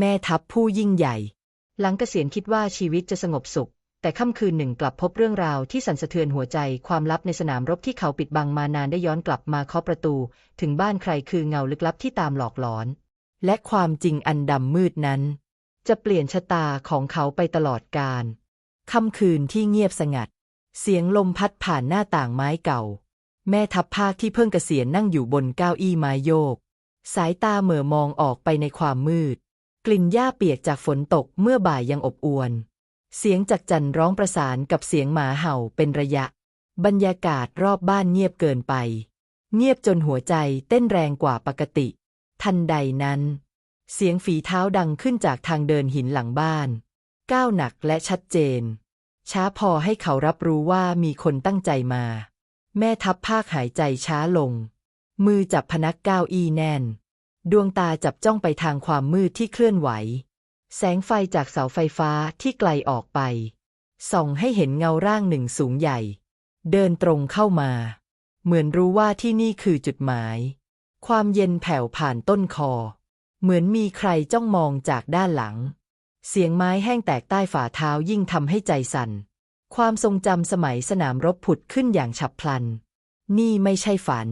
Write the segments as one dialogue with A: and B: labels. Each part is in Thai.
A: แม่ทัพผู้ยิ่งใหญ่ หลังเกษียณคิดว่าชีวิตจะสงบสุข แต่ค่ำคืนหนึ่งกลับพบเรื่องราวที่สั่นสะเทือนหัวใจ ความลับในสนามรบที่เขาปิดบังมานานได้ย้อนกลับมาเคาะประตู ถึงบ้านใครคือเงาลึกลับที่ตามหลอกหลอน และความจริงอันดำมืดนั้น จะเปลี่ยนชะตาของเขาไปตลอดกาลค่ำคืนที่เงียบสงัด เสียงลมพัดผ่านหน้าต่างไม้เก่า แม่ทัพภาคที่เพิ่งเกษียณนั่งอยู่บนเก้าอี้ไม้โยก สายตาเหม่อมองออกไปในความมืด กลิ่นหญ้าเปียกจากฝนตกเมื่อบ่ายยังอบอวนเสียงจักจันร้องประสานกับเสียงหมาเห่าเป็นระยะ บรรยากาศรอบบ้านเงียบเกินไป เงียบจนหัวใจเต้นแรงกว่าปกติ ทันใดนั้น เสียงฝีเท้าดังขึ้นจากทางเดินหินหลังบ้าน ก้าวหนักและชัดเจน ช้าพอให้เขารับรู้ว่ามีคนตั้งใจมา แม่ทัพภาคหายใจช้าลง มือจับพนักก้าวอี้แน่น ดวงตาจับจ้องไปทางความมืดที่เคลื่อนไหว แสงไฟจากเสาไฟฟ้าที่ไกลออกไป ส่องให้เห็นเงาร่างหนึ่งสูงใหญ่ เดินตรงเข้ามา เหมือนรู้ว่าที่นี่คือจุดหมาย ความเย็นแผ่วผ่านต้นคอ เหมือนมีใครจ้องมองจากด้านหลัง เสียงไม้แห้งแตกใต้ฝ่าเท้ายิ่งทำให้ใจสั่น ความทรงจำสมัยสนามรบผุดขึ้นอย่างฉับพลัน นี่ไม่ใช่ฝัน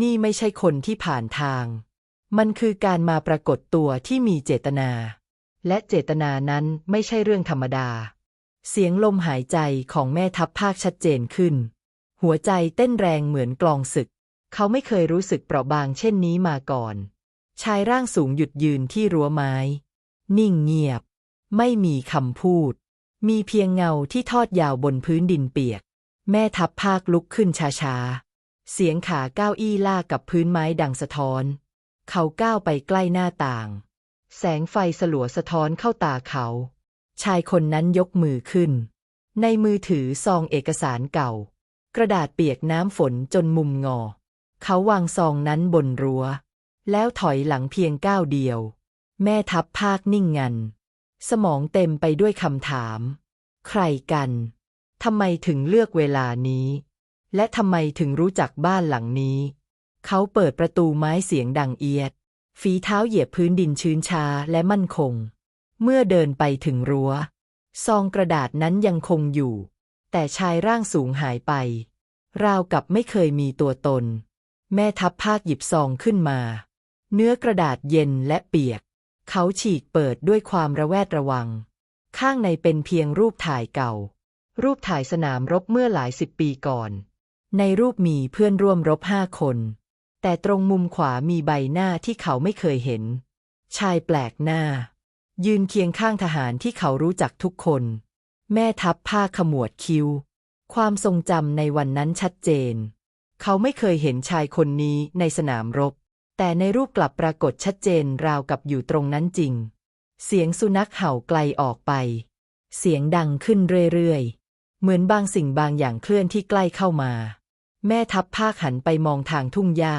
A: นี่ไม่ใช่คนที่ผ่านทาง มันคือการมาปรากฏตัวที่มีเจตนา และเจตนานั้นไม่ใช่เรื่องธรรมดา เสียงลมหายใจของแม่ทัพภาคชัดเจนขึ้น หัวใจเต้นแรงเหมือนกลองศึก เขาไม่เคยรู้สึกเปราะบางเช่นนี้มาก่อน ชายร่างสูงหยุดยืนที่รั้วไม้ นิ่งเงียบ ไม่มีคำพูด มีเพียงเงาที่ทอดยาวบนพื้นดินเปียก แม่ทัพภาคลุกขึ้นช้าๆเสียงขาก้าวอี้ลากกับพื้นไม้ดังสะท้อน เขาก้าวไปใกล้หน้าต่าง แสงไฟสลัวสะท้อนเข้าตาเขา ชายคนนั้นยกมือขึ้น ในมือถือซองเอกสารเก่า กระดาษเปียกน้ำฝนจนมุมงอ เขาวางซองนั้นบนรั้ว แล้วถอยหลังเพียงก้าวเดียว แม่ทัพภาคนิ่งงัน สมองเต็มไปด้วยคำถาม ใครกันทำไมถึงเลือกเวลานี้ และทำไมถึงรู้จักบ้านหลังนี้ เขาเปิดประตูไม้เสียงดังเอียด ฝีเท้าเหยียบพื้นดินชื้นชาและมั่นคง เมื่อเดินไปถึงรั้ว ซองกระดาษนั้นยังคงอยู่ แต่ชายร่างสูงหายไป ราวกับไม่เคยมีตัวตน แม่ทัพภาคหยิบซองขึ้นมา เนื้อกระดาษเย็นและเปียก เขาฉีกเปิดด้วยความระแวดระวัง ข้างในเป็นเพียงรูปถ่ายเก่า รูปถ่ายสนามรบเมื่อหลายสิบปีก่อน ในรูปมีเพื่อนร่วมรบห้าคน แต่ตรงมุมขวามีใบหน้าที่เขาไม่เคยเห็น ชายแปลกหน้า ยืนเคียงข้างทหารที่เขารู้จักทุกคน แม่ทัพผ้าขมวดคิ้ว ความทรงจำในวันนั้นชัดเจน เขาไม่เคยเห็นชายคนนี้ในสนามรบ แต่ในรูปกลับปรากฏชัดเจนราวกับอยู่ตรงนั้นจริง เสียงสุนัขเห่าไกลออกไป เสียงดังขึ้นเรื่อยๆ เหมือนบางสิ่งบางอย่างเคลื่อนที่ใกล้เข้ามา แม่ทัพภาคหันไปมองทางทุ่งหญ้า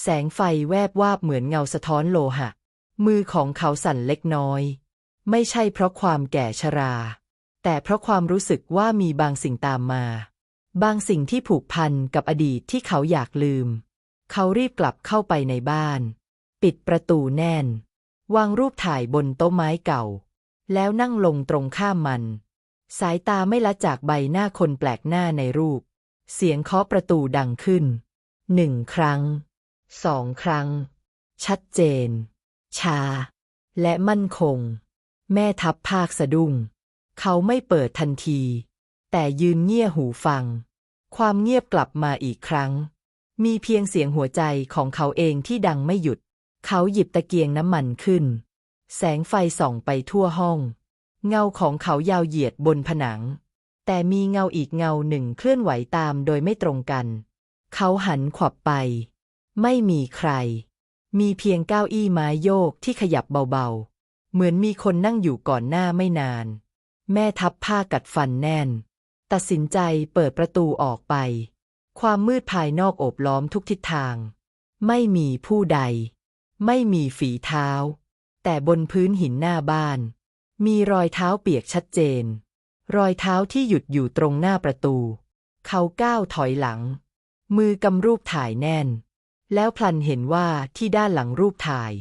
A: แสงไฟแวบวาบเหมือนเงาสะท้อนโลหะ มือของเขาสั่นเล็กน้อย ไม่ใช่เพราะความแก่ชรา แต่เพราะความรู้สึกว่ามีบางสิ่งตามมา บางสิ่งที่ผูกพันกับอดีตที่เขาอยากลืม เขารีบกลับเข้าไปในบ้าน ปิดประตูแน่น วางรูปถ่ายบนโต๊ะไม้เก่า แล้วนั่งลงตรงข้ามมัน สายตาไม่ละจากใบหน้าคนแปลกหน้าในรูป เสียงเคาะประตูดังขึ้น หนึ่งครั้ง สองครั้ง ชัดเจน ชา และมั่นคง แม่ทัพภาคสะดุ้ง เขาไม่เปิดทันที แต่ยืนเงี่ยหูฟัง ความเงียบกลับมาอีกครั้ง มีเพียงเสียงหัวใจของเขาเองที่ดังไม่หยุด เขาหยิบตะเกียงน้ำมันขึ้น แสงไฟส่องไปทั่วห้อง เงาของเขายาวเหยียดบนผนัง แต่มีเงาอีกเงาหนึ่งเคลื่อนไหวตามโดยไม่ตรงกัน เขาหันขวับไป ไม่มีใคร มีเพียงเก้าอี้ไม้โยกที่ขยับเบาๆ เหมือนมีคนนั่งอยู่ก่อนหน้าไม่นาน แม่ทับผ้ากัดฟันแน่น ตัดสินใจเปิดประตูออกไป ความมืดภายนอกโอบล้อมทุกทิศทาง ไม่มีผู้ใด ไม่มีฝีเท้า แต่บนพื้นหินหน้าบ้าน มีรอยเท้าเปียกชัดเจน รอยเท้าที่หยุดอยู่ตรงหน้าประตู เขาก้าวถอยหลัง มือกำรูปถ่ายแน่น แล้วพลันเห็นว่าที่ด้านหลังรูปถ่าย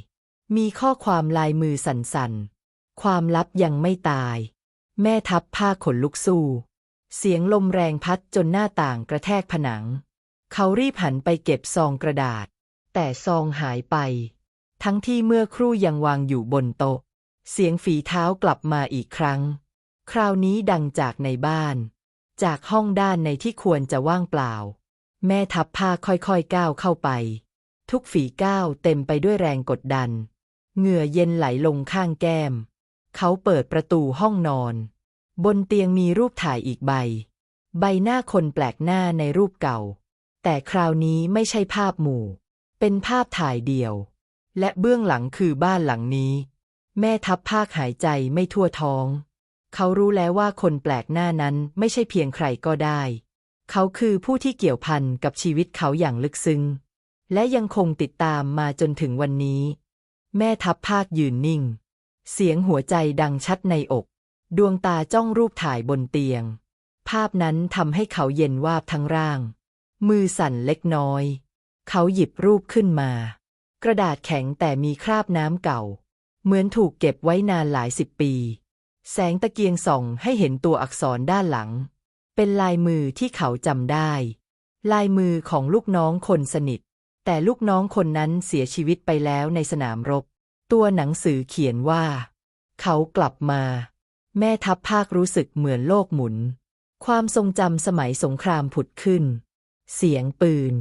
A: มีข้อความลายมือสั่นๆ ความลับยังไม่ตาย แม่ทับผ้าขนลุกสู้ เสียงลมแรงพัดจนหน้าต่างกระแทกผนัง เขารีบหันไปเก็บซองกระดาษ แต่ซองหายไป ทั้งที่เมื่อครู่ยังวางอยู่บนโต๊ะ เสียงฝีเท้ากลับมาอีกครั้ง คราวนี้ดังจากในบ้าน จากห้องด้านในที่ควรจะว่างเปล่า แม่ทับผ้าค่อยๆก้าวเข้าไป ทุกฝีก้าวเต็มไปด้วยแรงกดดัน เหงื่อเย็นไหลลงข้างแก้ม เขาเปิดประตูห้องนอน บนเตียงมีรูปถ่ายอีกใบ ใบหน้าคนแปลกหน้าในรูปเก่า แต่คราวนี้ไม่ใช่ภาพหมู่ เป็นภาพถ่ายเดี่ยว และเบื้องหลังคือบ้านหลังนี้ แม่ทับภาคหายใจไม่ทั่วท้อง เขารู้แล้วว่าคนแปลกหน้านั้นไม่ใช่เพียงใครก็ได้ เขาคือผู้ที่เกี่ยวพันกับชีวิตเขาอย่างลึกซึ้ง และยังคงติดตามมาจนถึงวันนี้ แม่ทับภาคยืนนิ่ง เสียงหัวใจดังชัดในอก ดวงตาจ้องรูปถ่ายบนเตียง ภาพนั้นทำให้เขาเย็นวาบทั้งร่าง มือสั่นเล็กน้อย เขาหยิบรูปขึ้นมา กระดาษแข็งแต่มีคราบน้ำเก่า เหมือนถูกเก็บไว้นานหลายสิบปี แสงตะเกียงส่องให้เห็นตัวอักษรด้านหลัง เป็นลายมือที่เขาจำได้ ลายมือของลูกน้องคนสนิท แต่ลูกน้องคนนั้นเสียชีวิตไปแล้วในสนามรบ ตัวหนังสือเขียนว่า เขากลับมา แม่ทัพภาครู้สึกเหมือนโลกหมุน ความทรงจำสมัยสงครามผุดขึ้น เสียงปืน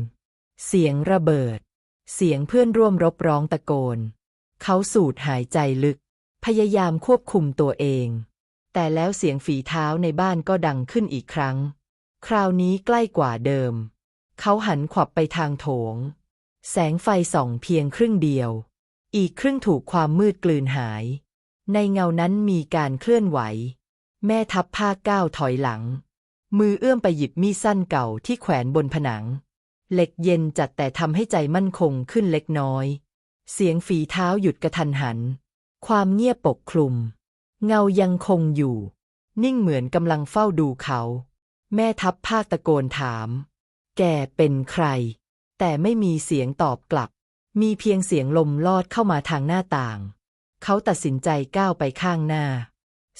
A: เสียงระเบิด เสียงเพื่อนร่วมรบร้องตะโกน เขาสูดหายใจลึก พยายามควบคุมตัวเอง แต่แล้วเสียงฝีเท้าในบ้านก็ดังขึ้นอีกครั้ง คราวนี้ใกล้กว่าเดิม เขาหันขวับไปทางโถง แสงไฟส่องเพียงครึ่งเดียว อีกครึ่งถูกความมืดกลืนหาย ในเงานั้นมีการเคลื่อนไหว แม่ทับผ้าก้าวถอยหลัง มือเอื้อมไปหยิบมีดสั้นเก่าที่แขวนบนผนัง เหล็กเย็นจัดแต่ทำให้ใจมั่นคงขึ้นเล็กน้อย เสียงฝีเท้าหยุดกระทันหัน ความเงียบปกคลุม เงายังคงอยู่ นิ่งเหมือนกำลังเฝ้าดูเขา แม่ทัพภาคตะโกนถาม แกเป็นใคร แต่ไม่มีเสียงตอบกลับ มีเพียงเสียงลมลอดเข้ามาทางหน้าต่าง เขาตัดสินใจก้าวไปข้างหน้า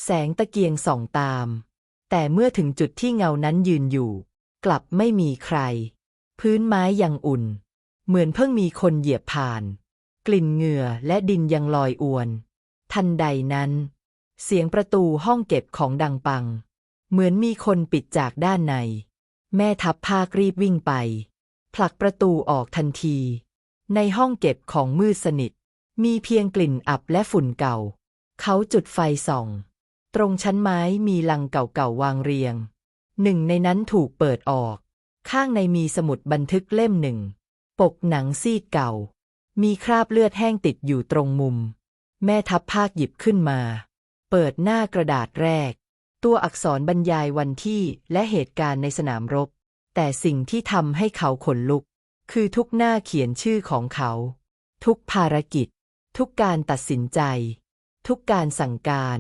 A: แสงตะเกียงส่องตาม แต่เมื่อถึงจุดที่เงานั้นยืนอยู่ กลับไม่มีใคร พื้นไม้ยังอุ่น เหมือนเพิ่งมีคนเหยียบผ่าน กลิ่นเหงื่อและดินยังลอยอวน ทันใดนั้น เสียงประตูห้องเก็บของดังปัง เหมือนมีคนปิดจากด้านใน แม่ทัพภาครีบวิ่งไป ผลักประตูออกทันที ในห้องเก็บของมืดสนิท มีเพียงกลิ่นอับและฝุ่นเก่า เขาจุดไฟส่อง ตรงชั้นไม้มีลังเก่าๆวางเรียง หนึ่งในนั้นถูกเปิดออก ข้างในมีสมุดบันทึกเล่มหนึ่ง ปกหนังซีดเก่า มีคราบเลือดแห้งติดอยู่ตรงมุม แม่ทัพภาคหยิบขึ้นมา เปิดหน้ากระดาษแรก ตัวอักษรบรรยายวันที่และเหตุการณ์ในสนามรบ แต่สิ่งที่ทำให้เขาขนลุก คือทุกหน้าเขียนชื่อของเขา ทุกภารกิจ ทุกการตัดสินใจ ทุกการสั่งการ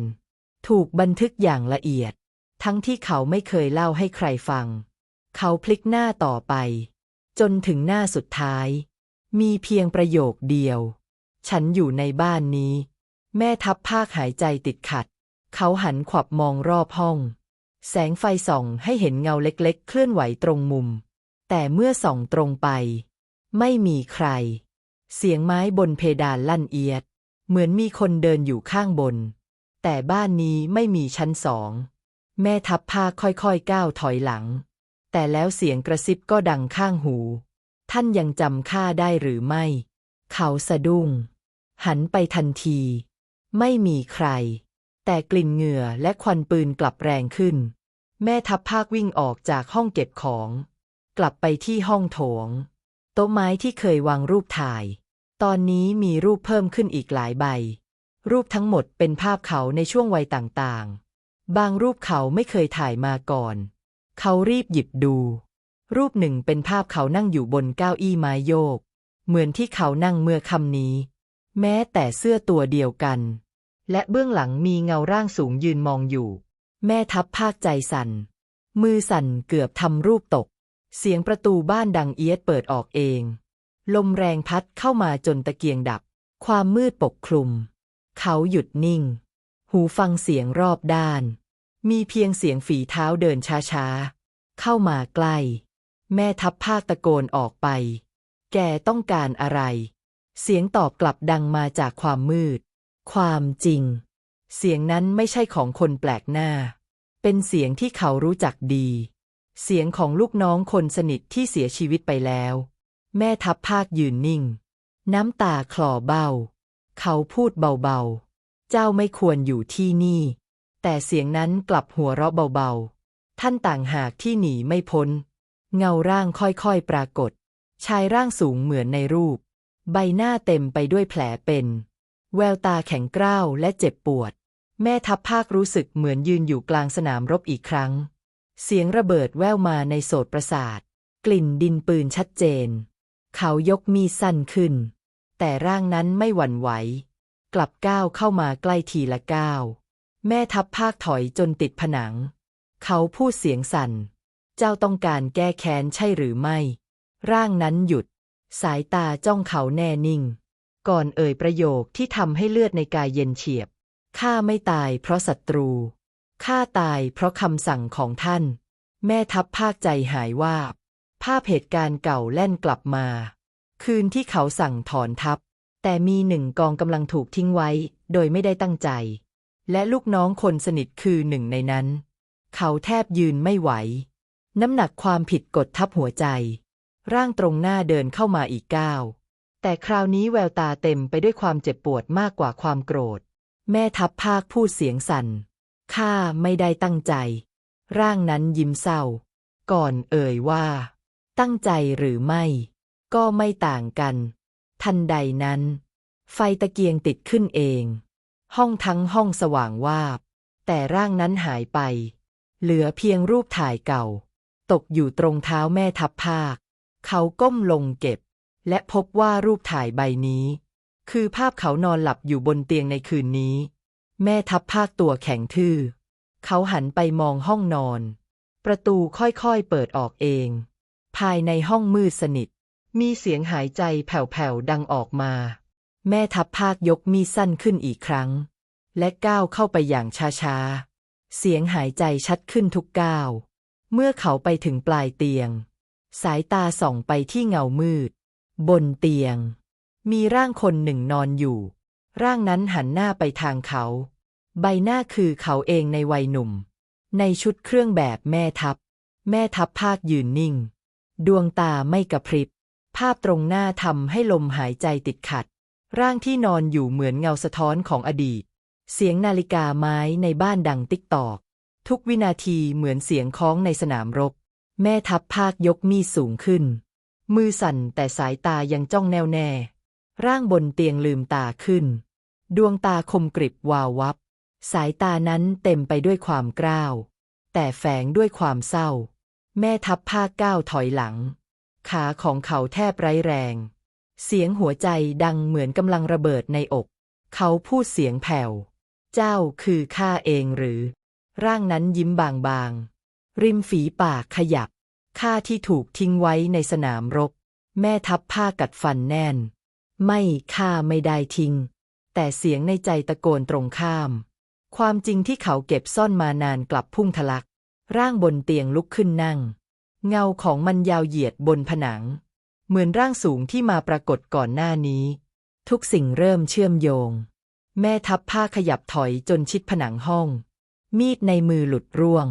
A: ถูกบันทึกอย่างละเอียด ทั้งที่เขาไม่เคยเล่าให้ใครฟัง เขาพลิกหน้าต่อไป จนถึงหน้าสุดท้าย มีเพียงประโยคเดียว ฉันอยู่ในบ้านนี้ แม่ทัพภาคหายใจติดขัด เขาหันขวับมองรอบห้อง แสงไฟส่องให้เห็นเงาเล็กๆ เคลื่อนไหวตรงมุม แต่เมื่อส่องตรงไป ไม่มีใคร เสียงไม้บนเพดานลั่นเอียด เหมือนมีคนเดินอยู่ข้างบน แต่บ้านนี้ไม่มีชั้นสอง แม่ทัพภาคค่อยๆก้าวถอยหลัง แต่แล้วเสียงกระซิบก็ดังข้างหู ท่านยังจำข้าได้หรือไม่ เขาสะดุ้ง หันไปทันที ไม่มีใคร แต่กลิ่นเหงื่อและควันปืนกลับแรงขึ้น แม่ทัพภาควิ่งออกจากห้องเก็บของ กลับไปที่ห้องโถง โต๊ะไม้ที่เคยวางรูปถ่าย ตอนนี้มีรูปเพิ่มขึ้นอีกหลายใบ รูปทั้งหมดเป็นภาพเขาในช่วงวัยต่างๆ บางรูปเขาไม่เคยถ่ายมาก่อน เขารีบหยิบดู รูปหนึ่งเป็นภาพเขานั่งอยู่บนเก้าอี้ไม้โยก เหมือนที่เขานั่งเมื่อคำนี้ แม้แต่เสื้อตัวเดียวกัน และเบื้องหลังมีเงาร่างสูงยืนมองอยู่ แม่ทัพภาคใจสั่น มือสั่นเกือบทำรูปตก เสียงประตูบ้านดังเอียดเปิดออกเอง ลมแรงพัดเข้ามาจนตะเกียงดับ ความมืดปกคลุม เขาหยุดนิ่ง หูฟังเสียงรอบด้าน มีเพียงเสียงฝีเท้าเดินช้าๆ เข้ามาใกล้ แม่ทัพภาคตะโกนออกไป แกต้องการอะไร เสียงตอบกลับดังมาจากความมืด ความจริง เสียงนั้นไม่ใช่ของคนแปลกหน้า เป็นเสียงที่เขารู้จักดี เสียงของลูกน้องคนสนิทที่เสียชีวิตไปแล้ว แม่ทัพภาคยืนนิ่ง น้ำตาคลอเบ้า เขาพูดเบาๆ เจ้าไม่ควรอยู่ที่นี่ แต่เสียงนั้นกลับหัวเราะเบาๆ ท่านต่างหากที่หนีไม่พ้น เงาร่างค่อยๆปรากฏ ชายร่างสูงเหมือนในรูป ใบหน้าเต็มไปด้วยแผลเป็น แววตาแข็งกร้าวและเจ็บปวด แม่ทัพภาครู้สึกเหมือนยืนอยู่กลางสนามรบอีกครั้ง เสียงระเบิดแว่วมาในโสตประสาท กลิ่นดินปืนชัดเจน เขายกมีสั้นขึ้น แต่ร่างนั้นไม่หวั่นไหว กลับก้าวเข้ามาใกล้ทีละก้าวแม่ทัพภาคถอยจนติดผนัง เขาพูดเสียงสั่น เจ้าต้องการแก้แค้นใช่หรือไม่ ร่างนั้นหยุด สายตาจ้องเขาแน่นิ่ง ก่อนเอ่ยประโยคที่ทำให้เลือดในกายเย็นเฉียบ ข้าไม่ตายเพราะศัตรู ข้าตายเพราะคำสั่งของท่าน แม่ทัพภาคใจหายวาบ ภาพเหตุการณ์เก่าแล่นกลับมา คืนที่เขาสั่งถอนทัพ แต่มีหนึ่งกองกำลังถูกทิ้งไว้ โดยไม่ได้ตั้งใจ และลูกน้องคนสนิทคือหนึ่งในนั้น เขาแทบยืนไม่ไหว น้ำหนักความผิดกดทับหัวใจ ร่างตรงหน้าเดินเข้ามาอีกก้าว แต่คราวนี้แววตาเต็มไปด้วยความเจ็บปวดมากกว่าความโกรธ แม่ทัพภาคพูดเสียงสั่น ข้าไม่ได้ตั้งใจ ร่างนั้นยิ้มเศร้า ก่อนเอ่ยว่า ตั้งใจหรือไม่ ก็ไม่ต่างกัน ทันใดนั้น ไฟตะเกียงติดขึ้นเอง ห้องทั้งห้องสว่างวาบ แต่ร่างนั้นหายไป เหลือเพียงรูปถ่ายเก่า ตกอยู่ตรงเท้าแม่ทัพภาค เขาก้มลงเก็บ และพบว่ารูปถ่ายใบนี้ คือภาพเขานอนหลับอยู่บนเตียงในคืนนี้ แม่ทัพภาคตัวแข็งทื่อ เขาหันไปมองห้องนอน ประตูค่อยๆเปิดออกเอง ภายในห้องมืดสนิท มีเสียงหายใจแผ่วๆดังออกมา แม่ทัพภาคยกมีดสั้นขึ้นอีกครั้ง และก้าวเข้าไปอย่างช้าๆ เสียงหายใจชัดขึ้นทุกก้าว เมื่อเขาไปถึงปลายเตียง สายตาส่องไปที่เงามืด บนเตียง มีร่างคนหนึ่งนอนอยู่ ร่างนั้นหันหน้าไปทางเขา ใบหน้าคือเขาเองในวัยหนุ่ม ในชุดเครื่องแบบแม่ทัพ แม่ทัพภาคยืนนิ่ง ดวงตาไม่กระพริบ ภาพตรงหน้าทำให้ลมหายใจติดขัด ร่างที่นอนอยู่เหมือนเงาสะท้อนของอดีต เสียงนาฬิกาไม้ในบ้านดังติ๊กตอก ทุกวินาทีเหมือนเสียงคล้องในสนามรบ แม่ทัพภาคยกมีดสูงขึ้น มือสั่นแต่สายตายังจ้องแน่วแน่ ร่างบนเตียงลืมตาขึ้น ดวงตาคมกริบวาววับ สายตานั้นเต็มไปด้วยความกล้าว แต่แฝงด้วยความเศร้า แม่ทัพภาคก้าวถอยหลัง ขาของเขาแทบไร้แรง เสียงหัวใจดังเหมือนกำลังระเบิดในอก เขาพูดเสียงแผ่ว เจ้าคือข้าเองหรือ ร่างนั้นยิ้มบางๆ ริมฝีปากขยับ ข้าที่ถูกทิ้งไว้ในสนามรบ แม่ทัพผ้ากัดฟันแน่น ไม่ข้าไม่ได้ทิ้ง แต่เสียงในใจตะโกนตรงข้าม ความจริงที่เขาเก็บซ่อนมานานกลับพุ่งทะลัก ร่างบนเตียงลุกขึ้นนั่ง เงาของมันยาวเหยียดบนผนัง เหมือนร่างสูงที่มาปรากฏก่อนหน้านี้ ทุกสิ่งเริ่มเชื่อมโยง แม่ทัพผ้าขยับถอยจนชิดผนังห้อง มีดในมือหลุดร่วง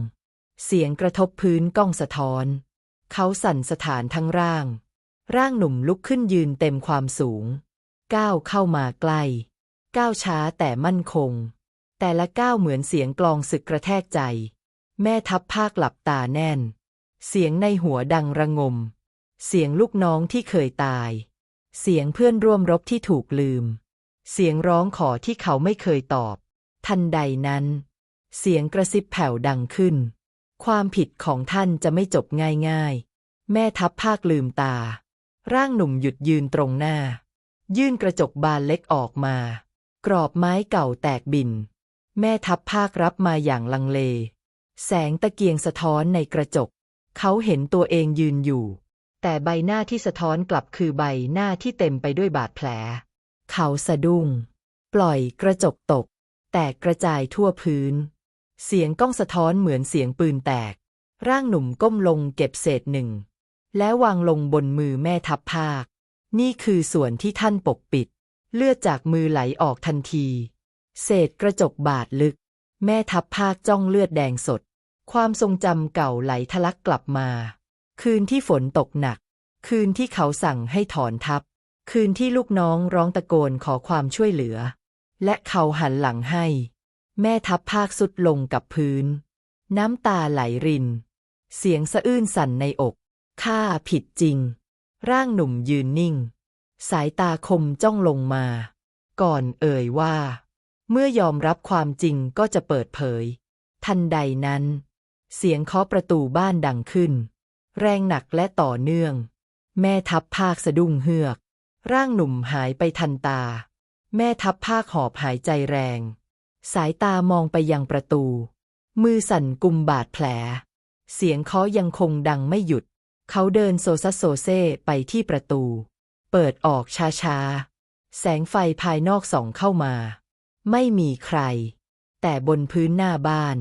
A: เสียงกระทบพื้นก้องสะท้อน เขาสั่นสถานทั้งร่าง ร่างหนุ่มลุกขึ้นยืนเต็มความสูง ก้าวเข้ามาใกล้ ก้าวช้าแต่มั่นคง แต่ละก้าวเหมือนเสียงกลองศึกกระแทกใจ แม่ทัพภาคหลับตาแน่น เสียงในหัวดังระงม เสียงลูกน้องที่เคยตาย เสียงเพื่อนร่วมรบที่ถูกลืม เสียงร้องขอที่เขาไม่เคยตอบ ทันใดนั้น เสียงกระซิบแผ่วดังขึ้น ความผิดของท่านจะไม่จบง่ายๆ แม่ทัพภาคลืมตา ร่างหนุ่มหยุดยืนตรงหน้า ยื่นกระจกบานเล็กออกมา กรอบไม้เก่าแตกบิน แม่ทัพภาครับมาอย่างลังเล แสงตะเกียงสะท้อนในกระจก เขาเห็นตัวเองยืนอยู่ แต่ใบหน้าที่สะท้อนกลับคือใบหน้าที่เต็มไปด้วยบาดแผล เขาสะดุ้ง ปล่อยกระจกตก แตกกระจายทั่วพื้น เสียงก้องสะท้อนเหมือนเสียงปืนแตก ร่างหนุ่มก้มลงเก็บเศษหนึ่ง แล้ววางลงบนมือแม่ทัพภาค นี่คือส่วนที่ท่านปกปิด เลือดจากมือไหลออกทันที เศษกระจกบาดลึก แม่ทัพภาคจ้องเลือดแดงสด ความทรงจำเก่าไหลทะลักกลับมา คืนที่ฝนตกหนัก คืนที่เขาสั่งให้ถอนทัพ คืนที่ลูกน้องร้องตะโกนขอความช่วยเหลือ และเขาหันหลังให้ แม่ทัพภาคสุดลงกับพื้น น้ำตาไหลริน เสียงสะอื้นสั่นในอก ข้าผิดจริง ร่างหนุ่มยืนนิ่ง สายตาคมจ้องลงมา ก่อนเอ่ยว่า เมื่อยอมรับความจริงก็จะเปิดเผย ทันใดนั้น เสียงเคาะประตูบ้านดังขึ้น แรงหนักและต่อเนื่อง แม่ทัพภาคสะดุ้งเฮือก ร่างหนุ่มหายไปทันตา แม่ทัพภาคหอบหายใจแรง สายตามองไปยังประตู มือสั่นกุมบาดแผล เสียงเคาะยังคงดังไม่หยุด เขาเดินโซซัสโซเซไปที่ประตู เปิดออกช้าๆ แสงไฟภายนอกส่องเข้ามา ไม่มีใคร แต่บนพื้นหน้าบ้าน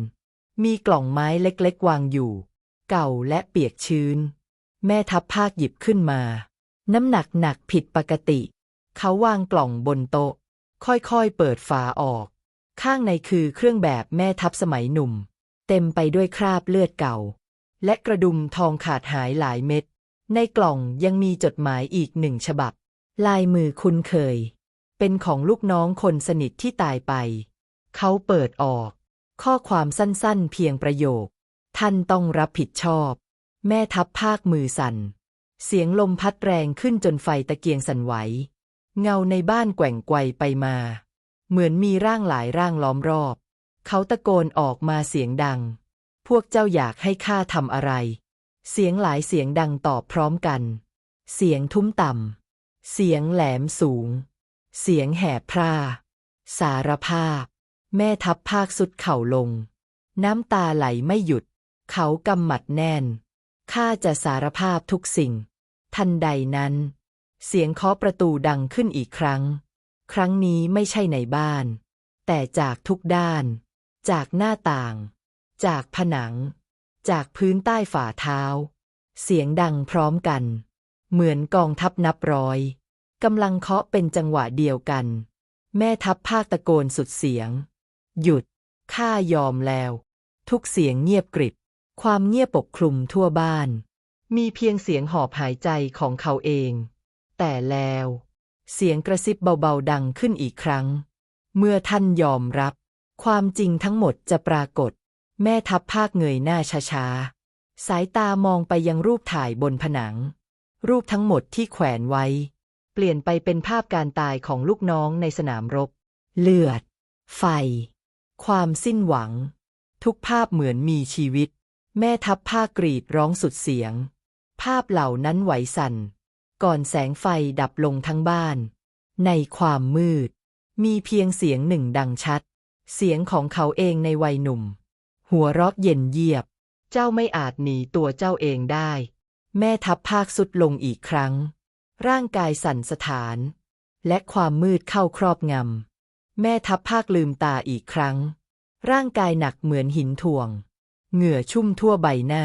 A: มีกล่องไม้เล็กๆ วางอยู่ เก่าและเปียกชื้น แม่ทัพภาคหยิบขึ้นมา น้ำหนักหนักผิดปกติ เขาวางกล่องบนโต๊ะ ค่อยๆ เปิดฝาออก ข้างในคือเครื่องแบบแม่ทัพสมัยหนุ่ม เต็มไปด้วยคราบเลือดเก่า และกระดุมทองขาดหายหลายเม็ด ในกล่องยังมีจดหมายอีกหนึ่งฉบับ ลายมือคุ้นเคย เป็นของลูกน้องคนสนิทที่ตายไป เขาเปิดออก ข้อความสั้นๆ เพียงประโยค ท่านต้องรับผิดชอบ แม่ทัพภาคมือสั่น เสียงลมพัดแรงขึ้นจนไฟตะเกียงสั่นไหว เงาในบ้านแกว่งไกวไปมา เหมือนมีร่างหลายร่างล้อมรอบ เขาตะโกนออกมาเสียงดัง พวกเจ้าอยากให้ข้าทำอะไร เสียงหลายเสียงดังตอบพร้อมกัน เสียงทุ้มต่ำ เสียงแหลมสูง เสียงแหบพร่า สารภาพ แม่ทัพภาคสุดเข่าลง น้ำตาไหลไม่หยุด เขากำหมัดแน่น ข้าจะสารภาพทุกสิ่ง ทันใดนั้น เสียงเคาะประตูดังขึ้นอีกครั้ง ครั้งนี้ไม่ใช่ในบ้าน แต่จากทุกด้าน จากหน้าต่าง จากผนัง จากพื้นใต้ฝ่าเท้า เสียงดังพร้อมกัน เหมือนกองทัพนับร้อยกำลังเคาะเป็นจังหวะเดียวกัน แม่ทัพภาคตะโกนสุดเสียง หยุด ข้ายอมแล้ว ทุกเสียงเงียบกริบ ความเงียบปกคลุมทั่วบ้าน มีเพียงเสียงหอบหายใจของเขาเอง แต่แล้ว เสียงกระซิบเบาๆดังขึ้นอีกครั้ง เมื่อท่านยอมรับ ความจริงทั้งหมดจะปรากฏ แม่ทัพภาคเงยหน้าช้าๆ สายตามองไปยังรูปถ่ายบนผนัง รูปทั้งหมดที่แขวนไว้ เปลี่ยนไปเป็นภาพการตายของลูกน้องในสนามรบ เลือด ไฟ ความสิ้นหวัง ทุกภาพเหมือนมีชีวิต แม่ทัพภาคกรีดร้องสุดเสียง ภาพเหล่านั้นไหวสั่น ก่อนแสงไฟดับลงทั้งบ้าน ในความมืด มีเพียงเสียงหนึ่งดังชัด เสียงของเขาเองในวัยหนุ่ม หัวเราะเย็นเยียบ เจ้าไม่อาจหนีตัวเจ้าเองได้ แม่ทัพภาคสุดลงอีกครั้ง ร่างกายสั่นสถาน และความมืดเข้าครอบงำ แม่ทัพภาคลืมตาอีกครั้ง ร่างกายหนักเหมือนหินถ่วง เหงื่อชุ่มทั่วใบหน้า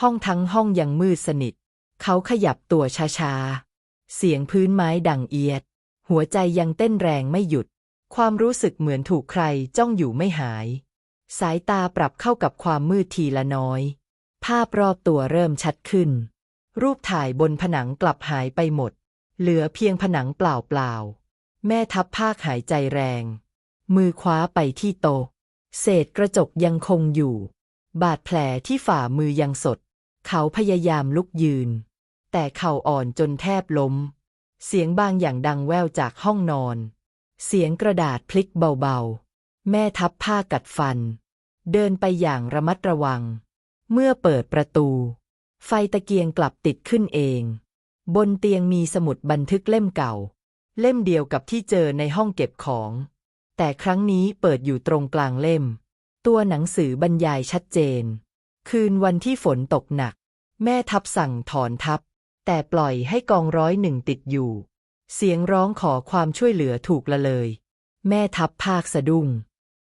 A: ห้องทั้งห้องยังมืดสนิท เขาขยับตัวช้าๆ เสียงพื้นไม้ดังเอียด หัวใจยังเต้นแรงไม่หยุด ความรู้สึกเหมือนถูกใครจ้องอยู่ไม่หาย สายตาปรับเข้ากับความมืดทีละน้อย ภาพรอบตัวเริ่มชัดขึ้น รูปถ่ายบนผนังกลับหายไปหมด เหลือเพียงผนังเปล่าๆ แม่ทัพภาคหายใจแรง มือคว้าไปที่โตเศษกระจกยังคงอยู่ บาดแผลที่ฝ่ามือยังสด เขาพยายามลุกยืน แต่เข่าอ่อนจนแทบล้ม เสียงบางอย่างดังแว่วจากห้องนอน เสียงกระดาษพลิกเบาๆ แม่ทับผ้ากัดฟัน เดินไปอย่างระมัดระวัง เมื่อเปิดประตู ไฟตะเกียงกลับติดขึ้นเอง บนเตียงมีสมุดบันทึกเล่มเก่า เล่มเดียวกับที่เจอในห้องเก็บของ แต่ครั้งนี้เปิดอยู่ตรงกลางเล่ม ตัวหนังสือบรรยายชัดเจน คืนวันที่ฝนตกหนัก แม่ทัพสั่งถอนทัพ แต่ปล่อยให้กองร้อยหนึ่งติดอยู่ เสียงร้องขอความช่วยเหลือถูกละเลย แม่ทัพภาคสะดุ้ง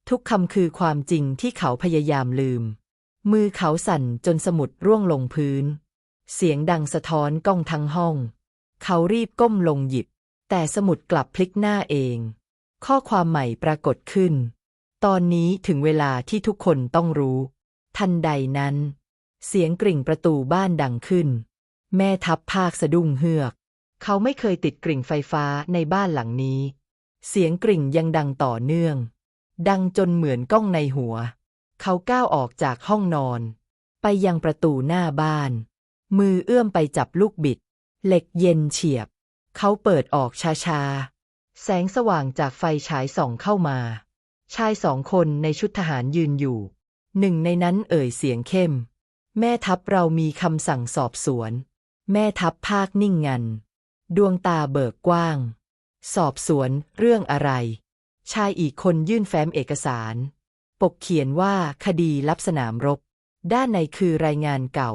A: ทุกคำคือความจริงที่เขาพยายามลืม มือเขาสั่นจนสมุดร่วงลงพื้น เสียงดังสะท้อนก้องทั้งห้อง เขารีบก้มลงหยิบ แต่สมุดกลับพลิกหน้าเอง ข้อความใหม่ปรากฏขึ้น ตอนนี้ถึงเวลาที่ทุกคนต้องรู้ ทันใดนั้น เสียงกริ่งประตูบ้านดังขึ้น แม่ทัพภาคสะดุ้งเฮือก เขาไม่เคยติดกริ่งไฟฟ้าในบ้านหลังนี้ เสียงกริ่งยังดังต่อเนื่อง ดังจนเหมือนก้องในหัว เขาก้าวออกจากห้องนอน ไปยังประตูหน้าบ้าน มือเอื้อมไปจับลูกบิด เหล็กเย็นเฉียบ เขาเปิดออกช้าๆ แสงสว่างจากไฟฉายส่องเข้ามา ชายสองคนในชุดทหารยืนอยู่ หนึ่งในนั้นเอ่ยเสียงเข้ม แม่ทัพเรามีคำสั่งสอบสวน แม่ทัพภาคนิ่งงัน ดวงตาเบิกกว้าง สอบสวนเรื่องอะไร ชายอีกคนยื่นแฟ้มเอกสาร ปกเขียนว่าคดีลับสนามรบ ด้านในคือรายงานเก่า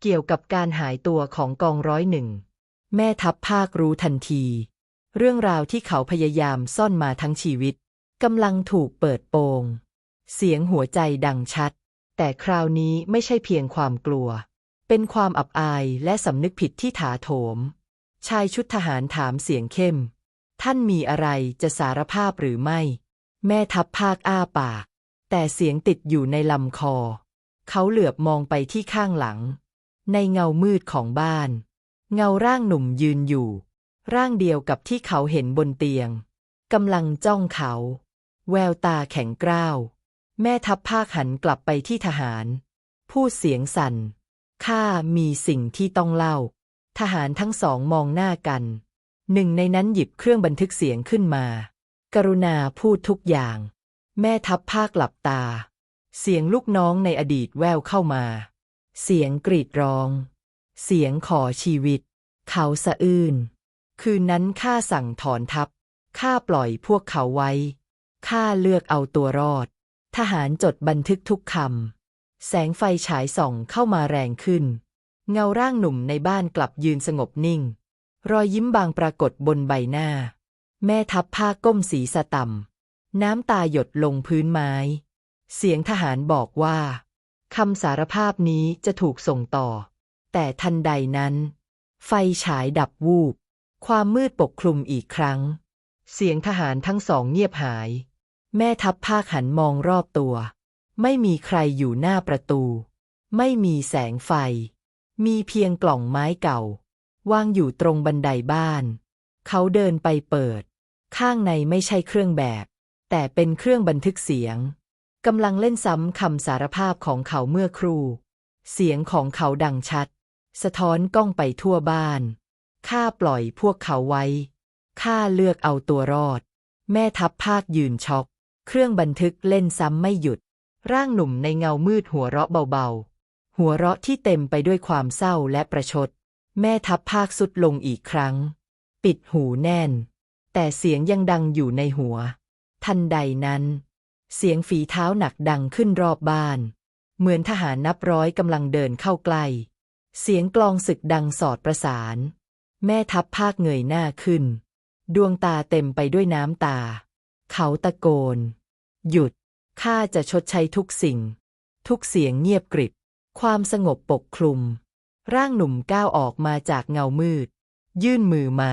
A: เกี่ยวกับการหายตัวของกองร้อยหนึ่ง แม่ทัพภาครู้ทันที เรื่องราวที่เขาพยายามซ่อนมาทั้งชีวิตกำลังถูกเปิดโปง เสียงหัวใจดังชัด แต่คราวนี้ไม่ใช่เพียงความกลัว เป็นความอับอายและสำนึกผิดที่ถาโถม ชายชุดทหารถามเสียงเข้ม ท่านมีอะไรจะสารภาพหรือไม่ แม่ทัพภาคอ้าปาก แต่เสียงติดอยู่ในลำคอ เขาเหลือบมองไปที่ข้างหลัง ในเงามืดของบ้าน เงาร่างหนุ่มยืนอยู่ ร่างเดียวกับที่เขาเห็นบนเตียงกำลังจ้องเขา แววตาแข็งกร้าว แม่ทัพภาคหันกลับไปที่ทหาร พูดเสียงสั่น ข้ามีสิ่งที่ต้องเล่า ทหารทั้งสองมองหน้ากัน หนึ่งในนั้นหยิบเครื่องบันทึกเสียงขึ้นมา กรุณาพูดทุกอย่าง แม่ทัพภาคหลับตา เสียงลูกน้องในอดีตแววเข้ามา เสียงกรีดร้อง เสียงขอชีวิต เขาสะอื้น คืนนั้นข้าสั่งถอนทัพ ข้าปล่อยพวกเขาไว้ ข้าเลือกเอาตัวรอด ทหารจดบันทึกทุกคำ แสงไฟฉายส่องเข้ามาแรงขึ้น เงาร่างหนุ่มในบ้านกลับยืนสงบนิ่ง รอยยิ้มบางปรากฏบนใบหน้า แม่ทัพผ้าก้มศีรษะต่ำน้ำตาหยดลงพื้นไม้ เสียงทหารบอกว่าคำสารภาพนี้จะถูกส่งต่อ แต่ทันใดนั้น ไฟฉายดับวูบ ความมืดปกคลุมอีกครั้ง เสียงทหารทั้งสองเงียบหาย แม่ทัพภาคหันมองรอบตัว ไม่มีใครอยู่หน้าประตู ไม่มีแสงไฟ มีเพียงกล่องไม้เก่าวางอยู่ตรงบันไดบ้าน เขาเดินไปเปิด ข้างในไม่ใช่เครื่องแบบ แต่เป็นเครื่องบันทึกเสียงกำลังเล่นซ้ำคำสารภาพของเขาเมื่อครู่ เสียงของเขาดังชัด สะท้อนกล้องไปทั่วบ้าน ข้าปล่อยพวกเขาไว้ ข้าเลือกเอาตัวรอด แม่ทัพภาคยืนช็อก เครื่องบันทึกเล่นซ้ำไม่หยุด ร่างหนุ่มในเงามืดหัวเราะเบาๆ หัวเราะที่เต็มไปด้วยความเศร้าและประชด แม่ทัพภาคสุดลงอีกครั้ง ปิดหูแน่น แต่เสียงยังดังอยู่ในหัว ทันใดนั้น เสียงฝีเท้าหนักดังขึ้นรอบบ้าน เหมือนทหารนับร้อยกำลังเดินเข้าใกล้ เสียงกลองศึกดังสอดประสาน แม่ทัพภาคเงยหน้าขึ้น ดวงตาเต็มไปด้วยน้ำตา เขาตะโกน หยุด ข้าจะชดใช้ทุกสิ่ง ทุกเสียงเงียบกริบ ความสงบปกคลุม ร่างหนุ่มก้าวออกมาจากเงามืด ยื่นมือมา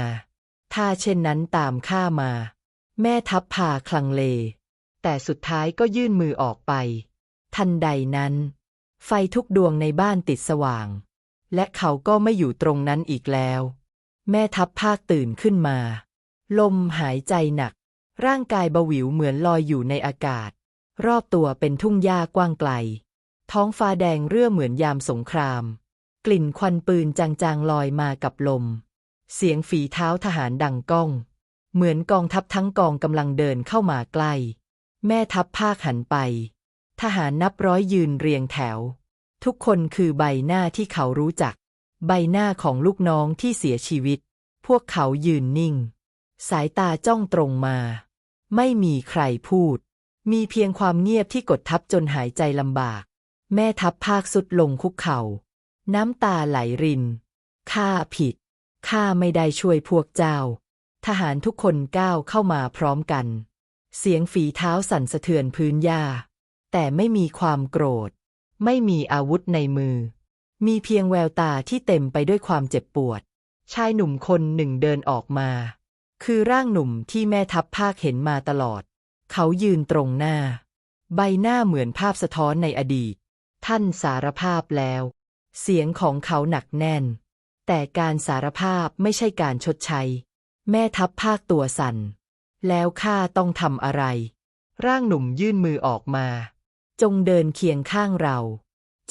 A: ถ้าเช่นนั้นตามข้ามา แม่ทัพพาคลังเล แต่สุดท้ายก็ยื่นมือออกไป ทันใดนั้น ไฟทุกดวงในบ้านติดสว่าง และเขาก็ไม่อยู่ตรงนั้นอีกแล้ว แม่ทัพภาคตื่นขึ้นมา ลมหายใจหนัก ร่างกายเบาหวิวเหมือนลอยอยู่ในอากาศ รอบตัวเป็นทุ่งหญ้ากว้างไกล ท้องฟ้าแดงเรื่อเหมือนยามสงคราม กลิ่นควันปืนจางๆลอยมากับลม เสียงฝีเท้าทหารดังก้อง เหมือนกองทัพทั้งกองกำลังเดินเข้ามาใกล้ แม่ทัพภาคหันไป ทหารนับร้อยยืนเรียงแถว ทุกคนคือใบหน้าที่เขารู้จัก ใบหน้าของลูกน้องที่เสียชีวิต พวกเขายืนนิ่ง สายตาจ้องตรงมา ไม่มีใครพูด มีเพียงความเงียบที่กดทับจนหายใจลำบาก แม่ทัพภาคสุดลงคุกเขา่า น้ำตาไหลริน ข้าผิด ข้าไม่ได้ช่วยพวกเจ้า ทหารทุกคนก้าวเข้ามาพร้อมกัน เสียงฝีเท้าสั่นสะเทือนพื้นหญ้า แต่ไม่มีความโกรธ ไม่มีอาวุธในมือ มีเพียงแววตาที่เต็มไปด้วยความเจ็บปวด ชายหนุ่มคนหนึ่งเดินออกมา คือร่างหนุ่มที่แม่ทัพภาคเห็นมาตลอด เขายืนตรงหน้า ใบหน้าเหมือนภาพสะท้อนในอดีต ท่านสารภาพแล้ว เสียงของเขาหนักแน่น แต่การสารภาพไม่ใช่การชดใช้ แม่ทัพภาคตัวสั่น แล้วข้าต้องทำอะไร ร่างหนุ่มยื่นมือออกมา จงเดินเคียงข้างเรา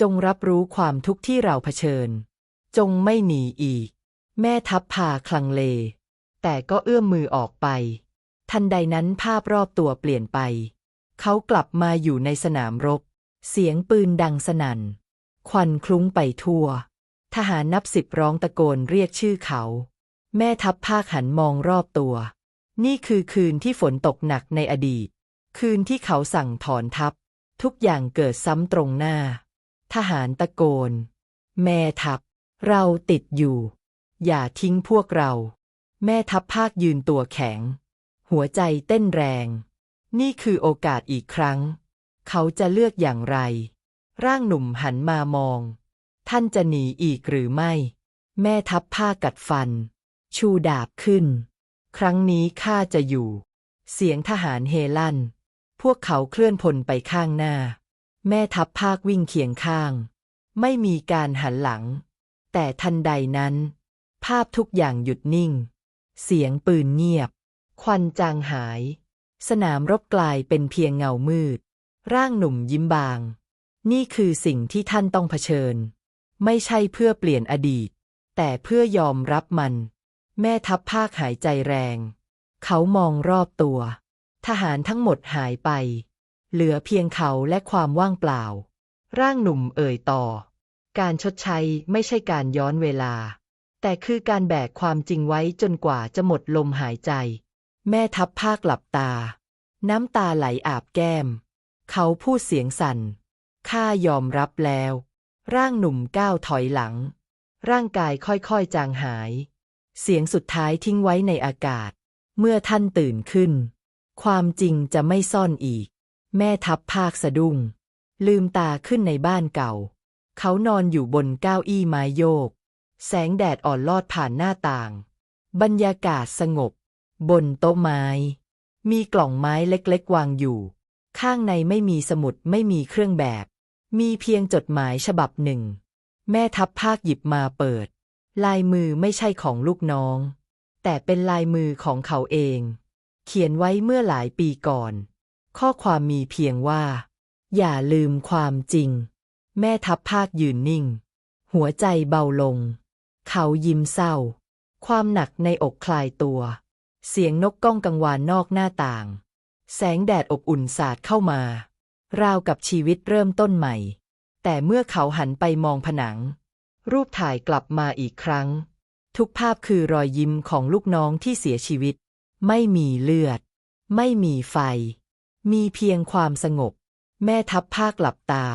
A: จงรับรู้ความทุกข์ที่เราเผชิญ จงไม่หนีอีก แม่ทัพพาคลังเล แต่ก็เอื้อมมือออกไป ทันใดนั้นภาพรอบตัวเปลี่ยนไป เขากลับมาอยู่ในสนามรบ เสียงปืนดังสนั่น ควันคลุ้งไปทั่ว ทหารนับสิบร้องตะโกนเรียกชื่อเขา แม่ทัพภาคหันมองรอบตัว นี่คือคืนที่ฝนตกหนักในอดีต คืนที่เขาสั่งถอนทัพ ทุกอย่างเกิดซ้ำตรงหน้า ทหารตะโกน แม่ทัพ เราติดอยู่ อย่าทิ้งพวกเรา แม่ทัพภาคยืนตัวแข็ง หัวใจเต้นแรง นี่คือโอกาสอีกครั้ง เขาจะเลือกอย่างไร ร่างหนุ่มหันมามอง ท่านจะหนีอีกหรือไม่ แม่ทัพผ้ากัดฟัน ชูดาบขึ้น ครั้งนี้ข้าจะอยู่ เสียงทหารเฮลั่น พวกเขาเคลื่อนพลไปข้างหน้า แม่ทัพภาควิ่งเคียงข้าง ไม่มีการหันหลัง แต่ทันใดนั้น ภาพทุกอย่างหยุดนิ่ง เสียงปืนเงียบ ควันจางหาย สนามรบกลายเป็นเพียงเงามืด ร่างหนุ่มยิ้มบาง นี่คือสิ่งที่ท่านต้องเผชิญ ไม่ใช่เพื่อเปลี่ยนอดีต แต่เพื่อยอมรับมัน แม่ทัพภาคหายใจแรง เขามองรอบตัว ทหารทั้งหมดหายไป เหลือเพียงเขาและความว่างเปล่า ร่างหนุ่มเอ่ยต่อ การชดใช้ไม่ใช่การย้อนเวลา แต่คือการแบกความจริงไว้จนกว่าจะหมดลมหายใจ แม่ทัพภาคหลับตา น้ำตาไหลอาบแก้ม เขาพูดเสียงสั่น ข้ายอมรับแล้ว ร่างหนุ่มก้าวถอยหลัง ร่างกายค่อยๆจางหาย เสียงสุดท้ายทิ้งไว้ในอากาศ เมื่อท่านตื่นขึ้น ความจริงจะไม่ซ่อนอีก แม่ทัพภาคสะดุ้ง ลืมตาขึ้นในบ้านเก่า เขานอนอยู่บนเก้าอี้ไม้โยก แสงแดดอ่อนลอดผ่านหน้าต่าง บรรยากาศสงบ บนโต๊ะไม้ มีกล่องไม้เล็กๆ วางอยู่ ข้างในไม่มีสมุดไม่มีเครื่องแบบ มีเพียงจดหมายฉบับหนึ่ง แม่ทัพภาคหยิบมาเปิด ลายมือไม่ใช่ของลูกน้อง แต่เป็นลายมือของเขาเอง เขียนไว้เมื่อหลายปีก่อน ข้อความมีเพียงว่า อย่าลืมความจริง แม่ทัพภาคยืนนิ่ง หัวใจเบาลง เขายิ้มเศร้า ความหนักในอกคลายตัว เสียงนกก้องกังวานนอกหน้าต่าง แสงแดดอบอุ่นสาดเข้ามา ราวกับชีวิตเริ่มต้นใหม่ แต่เมื่อเขาหันไปมองผนัง รูปถ่ายกลับมาอีกครั้ง ทุกภาพคือรอยยิ้มของลูกน้องที่เสียชีวิต ไม่มีเลือด ไม่มีไฟ มีเพียงความสงบ แม่ทัพภาคหลับตา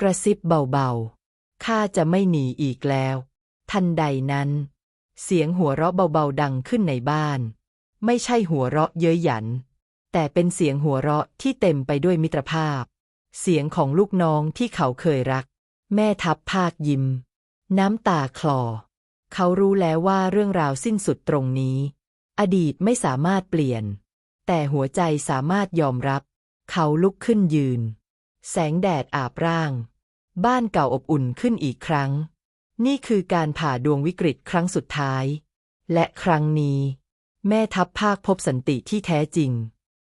A: กระซิบเบาๆข้าจะไม่หนีอีกแล้ว ทันใดนั้น เสียงหัวเราะเบาๆดังขึ้นในบ้าน ไม่ใช่หัวเราะเย้ยหยัน แต่เป็นเสียงหัวเราะที่เต็มไปด้วยมิตรภาพ เสียงของลูกน้องที่เขาเคยรัก แม่ทัพภาคยิ้ม น้ำตาคลอ เขารู้แล้วว่าเรื่องราวสิ้นสุดตรงนี้ อดีตไม่สามารถเปลี่ยน แต่หัวใจสามารถยอมรับ เขาลุกขึ้นยืน แสงแดดอาบร่าง บ้านเก่าอบอุ่นขึ้นอีกครั้ง นี่คือการผ่าดวงวิกฤตครั้งสุดท้าย และครั้งนี้ แม่ทัพภาคพบสันติที่แท้จริง